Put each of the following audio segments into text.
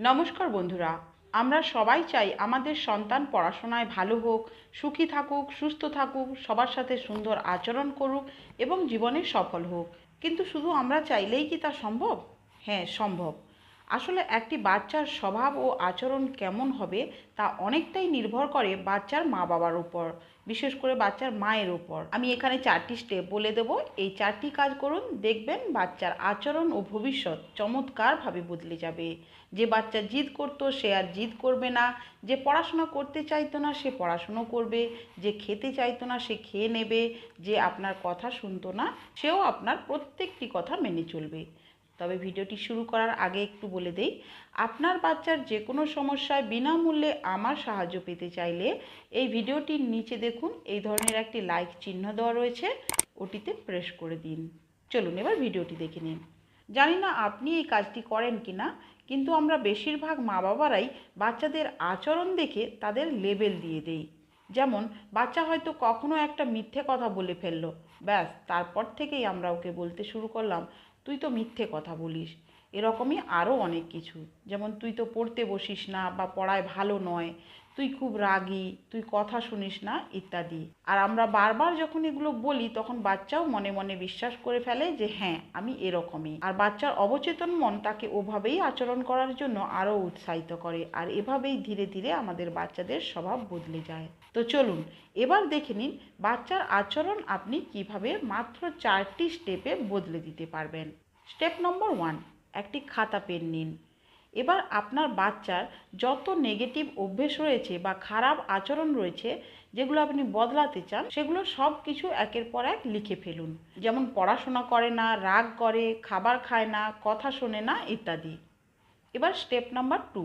নমস্কার বন্ধুরা, আমরা সবাই চাই আমাদের সন্তান পড়াশোনায় ভালো হোক, সুখী থাকুক, সুস্থ থাকুক, সবার সাথে সুন্দর আচরণ করুক এবং জীবনে সফল হোক। কিন্তু শুধু আমরা চাইলেই কি তা সম্ভব? হ্যাঁ সম্ভব। আসলে একটি বাচ্চার স্বভাব ও আচরণ কেমন হবে তা অনেকটাই নির্ভর করে বাচ্চার মা বাবার উপর, বিশেষ করে বাচ্চার মায়ের উপর। আমি এখানে চারটি স্টেপ বলে দেব। এই চারটি কাজ করুন, দেখবেন বাচ্চার আচরণ ও ভবিষ্যৎ চমৎকারভাবে বদলে যাবে। যে বাচ্চা জিদ করতো, সে আর জিদ করবে না। যে পড়াশোনা করতে চাইতো না, সে পড়াশুনো করবে। যে খেতে চাইতো না, সে খেয়ে নেবে। যে আপনার কথা শুনতো না, সেও আপনার প্রত্যেকটি কথা মেনে চলবে। তবে ভিডিওটি শুরু করার আগে একটু বলে দেই, আপনার বাচ্চার যে কোনো সমস্যায় বিনামূল্যে আমার সাহায্য পেতে চাইলে এই ভিডিওটির নিচে দেখুন এই ধরনের একটি লাইক চিহ্ন দেওয়া রয়েছে, ওটিতে প্রেস করে দিন। চলুন এবার ভিডিওটি দেখে নিন। জানি না আপনি এই কাজটি করেন কি না কিন্তু আমরা বেশিরভাগ মা বাবারাই বাচ্চাদের আচরণ দেখে তাদের লেবেল দিয়ে দেই। যেমন, বাচ্চা হয়তো কখনো একটা মিথ্যে কথা বলে ফেলল, ব্যাস, তারপর থেকেই আমরা ওকে বলতে শুরু করলাম তুই তো মিথ্যে কথা বলিস। এরকমই আরও অনেক কিছু। যেমন তুই তো পড়তে বসিস না বা পড়ায় ভালো নয়, তুই খুব রাগী, তুই কথা শুনিস না, ইত্যাদি। আর আমরা বারবার যখন এগুলো বলি, তখন বাচ্চাও মনে মনে বিশ্বাস করে ফেলে যে হ্যাঁ আমি এরকমই। আর বাচ্চার অবচেতন মন তাকে ওভাবেই আচরণ করার জন্য আরও উৎসাহিত করে। আর এভাবেই ধীরে ধীরে আমাদের বাচ্চাদের স্বভাব বদলে যায়। তো চলুন, এবার দেখে নিন বাচ্চার আচরণ আপনি কীভাবে মাত্র চারটি স্টেপে বদলে দিতে পারবেন। স্টেপ নম্বর ওয়ান একটি খাতা পেন নিন। এবার আপনার বাচ্চার যত নেগেটিভ অভ্যেস রয়েছে বা খারাপ আচরণ রয়েছে, যেগুলো আপনি বদলাতে চান, সেগুলো সব কিছু একের পর এক লিখে ফেলুন। যেমন পড়াশোনা করে না, রাগ করে, খাবার খায় না, কথা শোনে না, ইত্যাদি। এবার স্টেপ নাম্বার টু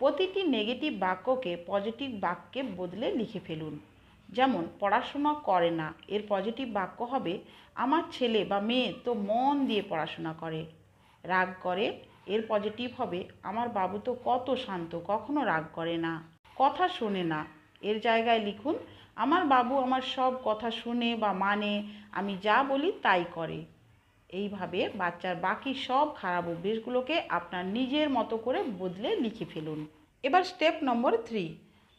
প্রতিটি নেগেটিভ বাক্যকে পজিটিভ বাক্যে বদলে লিখে ফেলুন। যেমন, পড়াশোনা করে না, এর পজিটিভ বাক্য হবে, আমার ছেলে বা মেয়ে তো মন দিয়ে পড়াশোনা করে। রাগ করে, এর পজিটিভ হবে, আমার বাবু তো কত শান্ত, কখনো রাগ করে না। কথা শোনে না, এর জায়গায় লিখুন, আমার বাবু আমার সব কথা শুনে বা মানে আমি যা বলি তাই করে। এইভাবে বাচ্চার বাকি সব খারাপ অভ্যেসগুলোকে আপনার নিজের মতো করে বদলে লিখে ফেলুন। এবার স্টেপ নম্বর থ্রি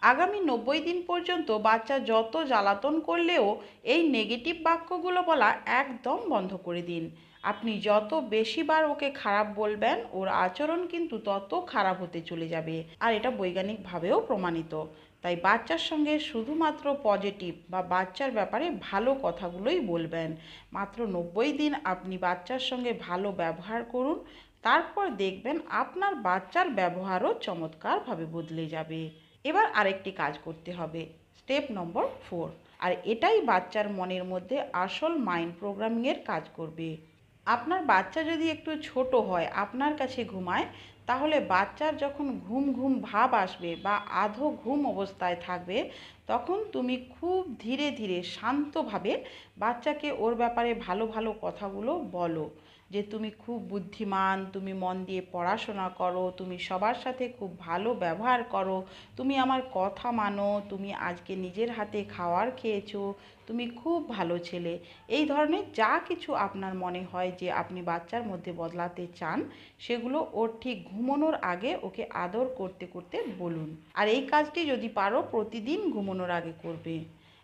আগামী নব্বই দিন পর্যন্ত বাচ্চা যত জ্বালাতন করলেও এই নেগেটিভ বাক্যগুলো বলা একদম বন্ধ করে দিন। আপনি যত বেশিবার ওকে খারাপ বলবেন, ওর আচরণ কিন্তু তত খারাপ হতে চলে যাবে। আর এটা বৈজ্ঞানিকভাবেও প্রমাণিত। তাই বাচ্চার সঙ্গে শুধুমাত্র পজিটিভ বা বাচ্চার ব্যাপারে ভালো কথাগুলোই বলবেন। মাত্র নব্বই দিন আপনি বাচ্চার সঙ্গে ভালো ব্যবহার করুন। তারপর দেখবেন আপনার বাচ্চার ব্যবহারও চমৎকারভাবে বদলে যাবে। এবার আরেকটি কাজ করতে হবে। স্টেপ নম্বর ফোর। আর এটাই বাচ্চার মনের মধ্যে আসল মাইন্ড প্রোগ্রামিংয়ের কাজ করবে। আপনার বাচ্চা যদি একটু ছোট হয়, আপনার কাছে ঘুমায়, তাহলে বাচ্চার যখন ঘুম ঘুম ভাব আসবে বা আধো ঘুম অবস্থায় থাকবে, তখন তুমি খুব ধীরে ধীরে শান্তভাবে বাচ্চাকে ওর ব্যাপারে ভালো ভালো কথাগুলো বলো। যে তুমি খুব বুদ্ধিমান, তুমি মন দিয়ে পড়াশোনা করো, তুমি সবার সাথে খুব ভালো ব্যবহার করো, তুমি আমার কথা মানো, তুমি আজকে নিজের হাতে খাওয়ার খেয়েছো, তুমি খুব ভালো ছেলে। এই ধরনের যা কিছু আপনার মনে হয় যে আপনি বাচ্চার মধ্যে বদলাতে চান, সেগুলো ওর ঠিক ঘুমানোর আগে ওকে আদর করতে করতে বলুন। আর এই কাজটি যদি পারো, প্রতিদিন ঘুমানোর আগে করবে।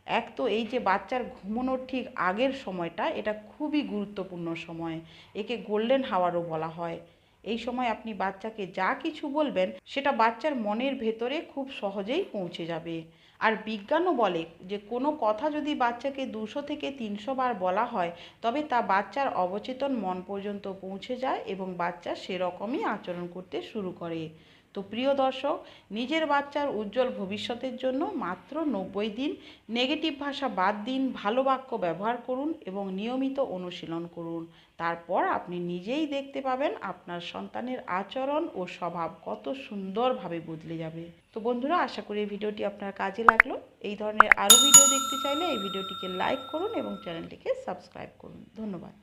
এক তো এই যে বাচ্চার ঘুমানোর ঠিক আগের সময়টা, এটা খুবই গুরুত্বপূর্ণ সময়। একে গোল্ডেন হাওয়ারও বলা হয়। এই সময় আপনি বাচ্চাকে যা কিছু বলবেন, সেটা বাচ্চার মনের ভেতরে খুব সহজেই পৌঁছে যাবে। আর বিজ্ঞানও বলে যে, কোনো কথা যদি বাচ্চাকে দুশো থেকে তিনশো বার বলা হয়, তবে তা বাচ্চার অবচেতন মন পর্যন্ত পৌঁছে যায় এবং বাচ্চা সেরকমই আচরণ করতে শুরু করে। তো প্রিয় দর্শক, নিজের বাচ্চার উজ্জ্বল ভবিষ্যতের জন্য মাত্র নব্বই দিন নেগেটিভ ভাষা বাদ দিন, ভালো বাক্য ব্যবহার করুন এবং নিয়মিত অনুশীলন করুন। তারপর আপনি নিজেই দেখতে পাবেন আপনার সন্তানের আচরণ ও স্বভাব কত সুন্দরভাবে বদলে যাবে। তো বন্ধুরা, আশা করি এই ভিডিওটি আপনার কাজে লাগল। এই ধরনের আরও ভিডিও দেখতে চাইলে এই ভিডিওটিকে লাইক করুন এবং চ্যানেলটিকে সাবস্ক্রাইব করুন। ধন্যবাদ।